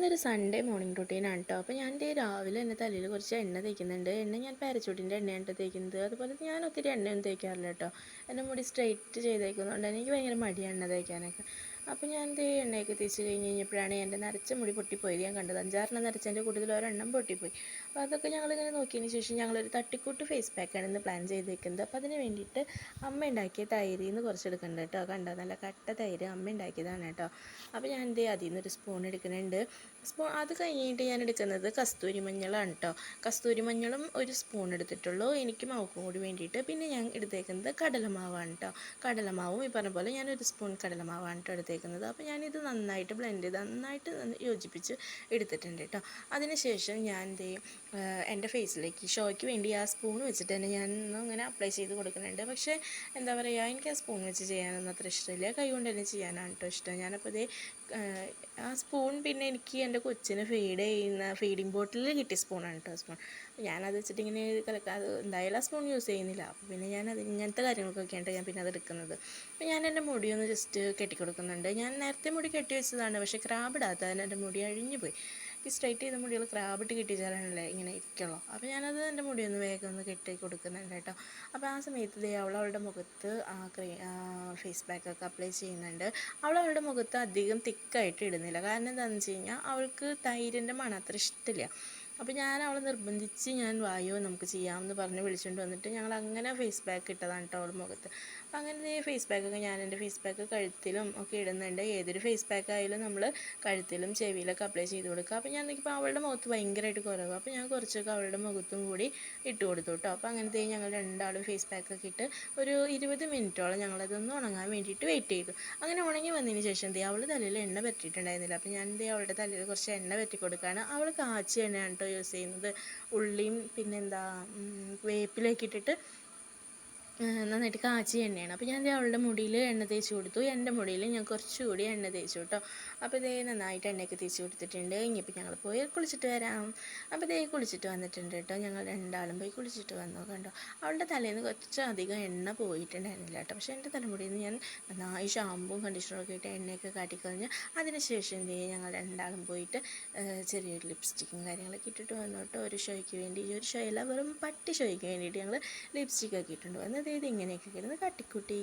ഇന്നൊരു Sunday morning റൂട്ടീനാണ് കേട്ടോ അപ്പോൾ ഞാൻ രാവിലെ എന്റെ തലയിൽ കുറച്ച് എണ്ണ തേക്കുന്നുണ്ട്. എണ്ണ ഞാൻ പാരച്ചൂട്ടിന്റെ എണ്ണയാണ് തേക്കുന്നത്. അതുപോലെ ഞാൻ ഒത്തിരി എണ്ണയൊന്നും തേക്കാറില്ല കേട്ടോ എന്റെ മുടി സ്ട്രെയിറ്റ് ചെയ്തേക്കുന്നതുകൊണ്ട് എനിക്ക് ഭയങ്കര മടിയാണ് എണ്ണ തേക്കാനൊക്കെ. അപ്പോൾ ഞാൻ ദേ എണ്ണയൊക്കെ തേച്ച് കഴിഞ്ഞ് കഴിഞ്ഞപ്പോഴാണ് എന്റെ നരച്ച മുടി പൊട്ടിപ്പോയത്. ഞാൻ കണ്ടത് അഞ്ചാറെണ്ണം നരച്ചതിന്റെ കൂട്ടത്തിൽ ഒരെണ്ണം പൊട്ടിപ്പോയി. അപ്പോൾ അതൊക്കെ ഞങ്ങളിങ്ങനെ നോക്കിയതിന് ശേഷം ഞങ്ങളൊരു തട്ടിക്കൂട്ട് ഫേസ് പാക്കാണ് ഇന്ന് പ്ലാൻ ചെയ്തേക്കുന്നത്. അപ്പോൾ അതിന് വേണ്ടിയിട്ട് അമ്മ ഉണ്ടാക്കിയ തൈരിൽ കുറച്ച് എടുക്കുന്നുണ്ട് കേട്ടോ. കണ്ടോ? നല്ല കട്ട തൈര് അമ്മ ഉണ്ടാക്കിയതാണ് കേട്ടോ. അപ്പോൾ ഞാൻ ദേ അതിൽ നിന്നൊരു സ്പൂൺ എടുക്കുന്നുണ്ട്. സ്പൂൺ അത് കഴിഞ്ഞിട്ട് ഞാൻ എടുക്കുന്നത് കസ്തൂരി മഞ്ഞളാണ് കേട്ടോ. കസ്തൂരി മഞ്ഞളും ഒരു സ്പൂൺ എടുത്തിട്ടുള്ളൂ. എനിക്ക് മാവും കൂടി വേണ്ടിയിട്ട്. പിന്നെ ഞാൻ എടുത്തേക്കുന്നത് കടലമാവാണ് കേട്ടോ. കടലമാവും ഈ പറഞ്ഞ പോലെ ഞാനൊരു സ്പൂൺ കടലമാവാണ് കേട്ടോ എടുത്തേക്കുന്നത്. അപ്പോൾ ഞാനിത് നന്നായിട്ട് ബ്ലെൻഡ് ചെയ്ത് നന്നായിട്ട് യോജിപ്പിച്ച് എടുത്തിട്ടുണ്ട് കേട്ടോ അതിനുശേഷം ഞാൻ എന്ത് ചെയ്യും എന്റെ ഫേസിലേക്ക് ഷോയ്ക്ക് വേണ്ടി ആ സ്പൂൺ വെച്ചിട്ട് തന്നെ ഞാൻ ഇങ്ങനെ അപ്ലൈ ചെയ്ത് കൊടുക്കുന്നുണ്ട്. പക്ഷേ എന്താ പറയുക എനിക്ക് ആ സ്പൂൺ വെച്ച് ചെയ്യാനൊന്നും അത്ര ഇഷ്ടമില്ല. കൈ കൊണ്ട് തന്നെ ചെയ്യാനാണ് കേട്ടോ ഇഷ്ടം. ഞാനപ്പോൾ ഇതേ ആ സ്പൂൺ പിന്നെ എനിക്ക് എന്റെ കൊച്ചിന് ഫീഡ് ചെയ്യുന്ന ഫീഡിങ് ബോട്ടിലിൽ കിട്ടിയ സ്പൂണാണ് കേട്ടോ സ്പൂൺ ഞാനത് വെച്ചിട്ട് ഇങ്ങനെ കലക്കാതെ എന്തായാലും ആ സ്പൂൺ യൂസ് ചെയ്യുന്നില്ല. അപ്പോൾ പിന്നെ ഞാനത് ഇങ്ങനത്തെ കാര്യങ്ങൾക്കൊക്കെയാണ് ഞാൻ പിന്നെ അത് എടുക്കുന്നത്. അപ്പോൾ ഞാൻ എന്റെ മുടിയൊന്ന് ജസ്റ്റ് കെട്ടിക്കൊടുക്കുന്നുണ്ട് ഞാൻ നേരത്തെ മുടി കെട്ടി വെച്ചതാണ്. പക്ഷേ ക്രാബ് ഇടാത്തതിന് എന്റെ മുടി അഴിഞ്ഞു പോയി. ഈ സ്ട്രൈറ്റ് ചെയ്ത മുടികൾ ക്രാബിട്ട് കെട്ടിച്ചാലാണല്ലേ ഇങ്ങനെ ഇരിക്കുള്ളൂ. അപ്പോൾ ഞാനത് എന്റെ മുടി ഒന്ന് വേഗം ഒന്ന് കെട്ടി കൊടുക്കുന്നുണ്ട് കേട്ടോ. അപ്പോൾ ആ സമയത്ത് ദേ അവൾ അവളുടെ മുഖത്ത് ആ ക്രീ ഫേസ് പാക്കൊക്കെ അപ്ലൈ ചെയ്യുന്നുണ്ട്. അവൾ അവളുടെ മുഖത്ത് അധികം തിക്കായിട്ട് ഇടുന്നില്ല. കാരണം എന്താണെന്ന് വെച്ച് കഴിഞ്ഞാൽ അവൾക്ക് തൈരിന്റെ മണം അത്ര ഇഷ്ടമില്ല. അപ്പോൾ ഞാൻ അവളെ നിർബന്ധിച്ച് ഞാൻ വായോ നമുക്ക് ചെയ്യാമെന്ന് പറഞ്ഞ് വിളിച്ചുകൊണ്ട് വന്നിട്ട് ഞങ്ങൾ അങ്ങനെ ഫേസ് പാക്ക് ഇട്ടതാണ് കേട്ടോ അവളുടെ മുഖത്ത്. അപ്പോൾ അങ്ങനെ ഫേസ് പാക്കൊക്കെ ഞാൻ എന്റെ ഫേസ് പാക്ക് കഴുത്തിലും ഒക്കെ ഇടുന്നുണ്ട്. ഏതൊരു ഫേസ് പാക്ക് ആയാലും നമ്മൾ കഴുത്തിലും ചെവിയിലൊക്കെ അപ്ലൈ ചെയ്ത് കൊടുക്കുക. അപ്പോൾ ഞാൻ നോക്കിയപ്പോൾ അവളുടെ മുഖത്ത് ഭയങ്കരമായിട്ട് കുറവ്. അപ്പോൾ ഞാൻ കുറച്ചൊക്കെ അവളുടെ മുഖത്തും കൂടി ഇട്ട് കൊടുത്തു കേട്ടോ അപ്പോൾ അങ്ങനത്തെ ഞങ്ങൾ രണ്ടാളും ഫേസ് പാക്കൊക്കെ ഇട്ട് ഒരു ഇരുപത് മിനിറ്റോളം ഞങ്ങളതൊന്ന് ഉണങ്ങാൻ വേണ്ടിയിട്ട് വെയിറ്റ് ചെയ്തു. അങ്ങനെ ഉണങ്ങി വന്നതിന് ശേഷം എന്ത് അവൾ തലയിൽ എണ്ണ പറ്റിയിട്ടുണ്ടായിരുന്നില്ല. അപ്പോൾ ഞാൻ എന്ത് അവളുടെ തലയിൽ കുറച്ച് എണ്ണ പറ്റി കൊടുക്കുകയാണ് അവൾ കാച്ചി എണ്ണയാണ് കേട്ടോ യൂസ് ചെയ്യുന്നത്. ഉള്ളിയും പിന്നെന്താ വേപ്പിലേക്ക് ഇട്ടിട്ട് നന്നായിട്ട് കാച്ചി എണ്ണയാണ്. അപ്പോൾ ഞാൻ അവളുടെ മുടിയിൽ എണ്ണ തേച്ച് കൊടുത്തു. എന്റെ മുടിയിൽ ഞാൻ കുറച്ചുകൂടി എണ്ണ തേച്ചു കേട്ടോ. അപ്പോൾ ഇതേ നന്നായിട്ട് എണ്ണയൊക്കെ തേച്ച് കൊടുത്തിട്ടുണ്ട്. ഇനിയിപ്പോൾ ഞങ്ങൾ പോയി കുളിച്ചിട്ട് വരാം. അപ്പോൾ ഇതേ കുളിച്ചിട്ട് വന്നിട്ടുണ്ട് കേട്ടോ. ഞങ്ങൾ രണ്ടാളും പോയി കുളിച്ചിട്ട് വന്നു കണ്ടോ. അവളുടെ തലേന്ന് കുറച്ചധികം എണ്ണ പോയിട്ടുണ്ടായിരുന്നില്ല കേട്ടോ. പക്ഷേ എന്റെ തലമുടിയിൽ നിന്ന് ഞാൻ നന്നായി ഷാമ്പും കണ്ടീഷണറൊക്കെ ഇട്ട് എണ്ണയൊക്കെ കാട്ടിക്കളഞ്ഞ് അതിനുശേഷം എന്ത് ചെയ്യും ഞങ്ങൾ രണ്ടാളും പോയിട്ട് ചെറിയൊരു ലിപ്സ്റ്റിക്കും കാര്യങ്ങളൊക്കെ ഇട്ടിട്ട് വന്നു കേട്ടോ. ഒരു ഷോയ്ക്ക് വേണ്ടി. ഈ ഒരു ഷോയല്ല വെറും പട്ടി ഷോയ്ക്ക് വേണ്ടിയിട്ട് ഞങ്ങൾ ലിപ്സ്റ്റിക്കൊക്കെ ഇട്ടിട്ടുണ്ട്. വന്നത് ഇത് ഇങ്ങനെയൊക്കെ കിടന്ന് കട്ടിക്കുട്ടി.